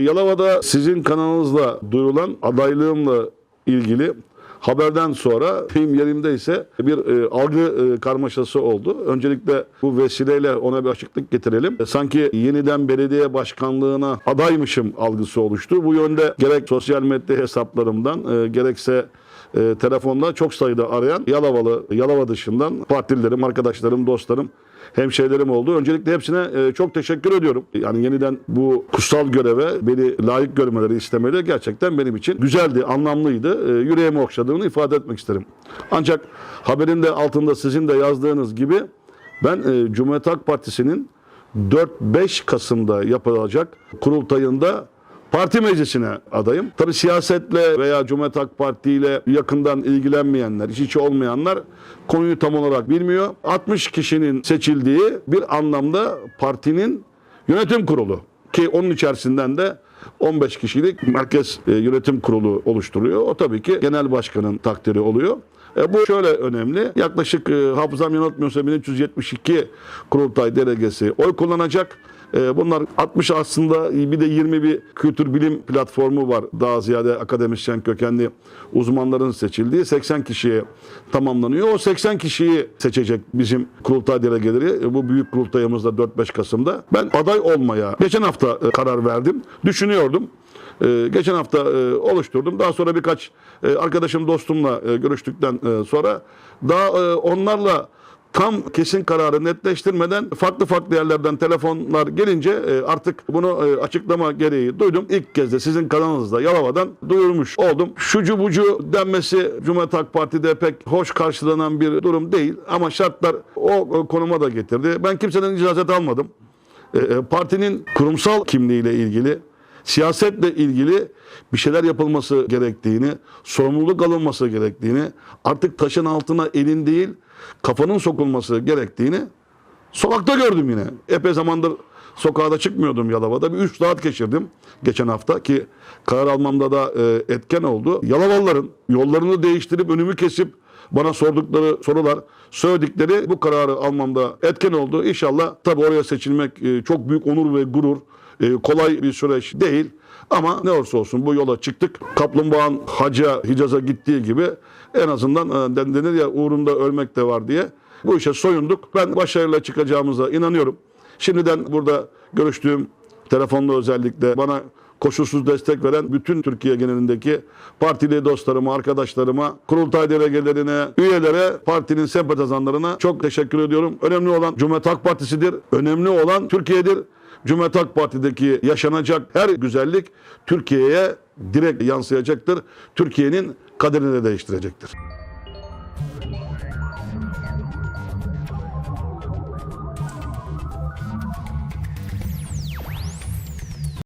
Yalova'da sizin kanalınızla duyurulan adaylığımla ilgili haberden sonra film yerimdeyse bir e, algı e, karmaşası oldu. Öncelikle bu vesileyle ona bir açıklık getirelim. E, sanki yeniden belediye başkanlığına adaymışım algısı oluştu. Bu yönde gerek sosyal medya hesaplarımdan e, gerekse e, telefonla çok sayıda arayan Yalovalı, Yalova dışından partililerim, arkadaşlarım, dostlarım, hemşehrilerim oldu. Öncelikle hepsine e, çok teşekkür ediyorum. Yani yeniden bu kutsal göreve beni layık görmeleri istemeleri gerçekten benim için güzeldi, anlamlıydı. E, yüreğimi okşadığını ifade etmek isterim. Ancak haberin de altında sizin de yazdığınız gibi ben e, Cumhuriyet Halk Partisi'nin 4-5 Kasım'da yapılacak kurultayında Parti meclisine adayım. Tabii siyasetle veya Cumhuriyet Halk Parti ile yakından ilgilenmeyenler, iç içe olmayanlar konuyu tam olarak bilmiyor. 60 kişinin seçildiği bir anlamda partinin yönetim kurulu ki onun içerisinden de 15 kişilik merkez e, yönetim kurulu oluşturuyor. O tabii ki genel başkanın takdiri oluyor. E, bu şöyle önemli. Yaklaşık e, hafızam yanıltmıyorsa 1372 kurultay delegesi oy kullanacak. E, bunlar 60 aslında bir de 20 bir kültür bilim platformu var. Daha ziyade akademisyen kökenli uzmanların seçildiği 80 kişiye tamamlanıyor. O 80 kişiyi seçecek bizim kurultay delegeleri. E, Bu büyük kurultayımızda 4-5 Kasım'da. Ben aday olmaya geçen hafta e, karar verdim. Düşünüyordum. Ee, geçen hafta e, oluşturdum. Daha sonra birkaç e, arkadaşım dostumla e, görüştükten e, sonra daha e, onlarla tam kesin kararı netleştirmeden farklı farklı yerlerden telefonlar gelince e, artık bunu e, açıklama gereği duydum. İlk kez de sizin kanalınızda Yalova'dan duyurmuş oldum. Şucu bucu denmesi Cumhuriyet Halk Parti'de pek hoş karşılanan bir durum değil ama şartlar o konuma da getirdi. Ben kimseden icazet almadım. E, partinin kurumsal kimliğiyle ilgili siyasetle ilgili bir şeyler yapılması gerektiğini, sorumluluk alınması gerektiğini, artık taşın altına elin değil kafanın sokulması gerektiğini sokakta gördüm yine. Epey zamandır sokağa da çıkmıyordum Yalova'da. Bir 3 saat geçirdim geçen hafta ki karar almamda da e, etken oldu. Yalovalıların yollarını değiştirip önümü kesip bana sordukları sorular, söyledikleri bu kararı almamda etken oldu. İnşallah tabii oraya seçilmek e, çok büyük onur ve gurur. E, kolay bir süreç değil. Ama ne olursa olsun bu yola çıktık. Kaplumbağanın haca, Hicaz'a gittiği gibi en azından e, den- denir ya uğrunda ölmek de var diye bu işe soyunduk. Ben başarıyla çıkacağımıza inanıyorum. Şimdiden burada görüştüğüm telefonla özellikle bana koşulsuz destek veren bütün Türkiye genelindeki partili dostlarıma, arkadaşlarıma, kurultay delegelerine, üyelere, partinin sempatizanlarına çok teşekkür ediyorum. Önemli olan Cumhuriyet Halk Partisi'dir. Önemli olan Türkiye'dir. Cumhuriyet Halk Parti'deki yaşanacak her güzellik Türkiye'ye direkt yansıyacaktır. Türkiye'nin kaderini de değiştirecektir.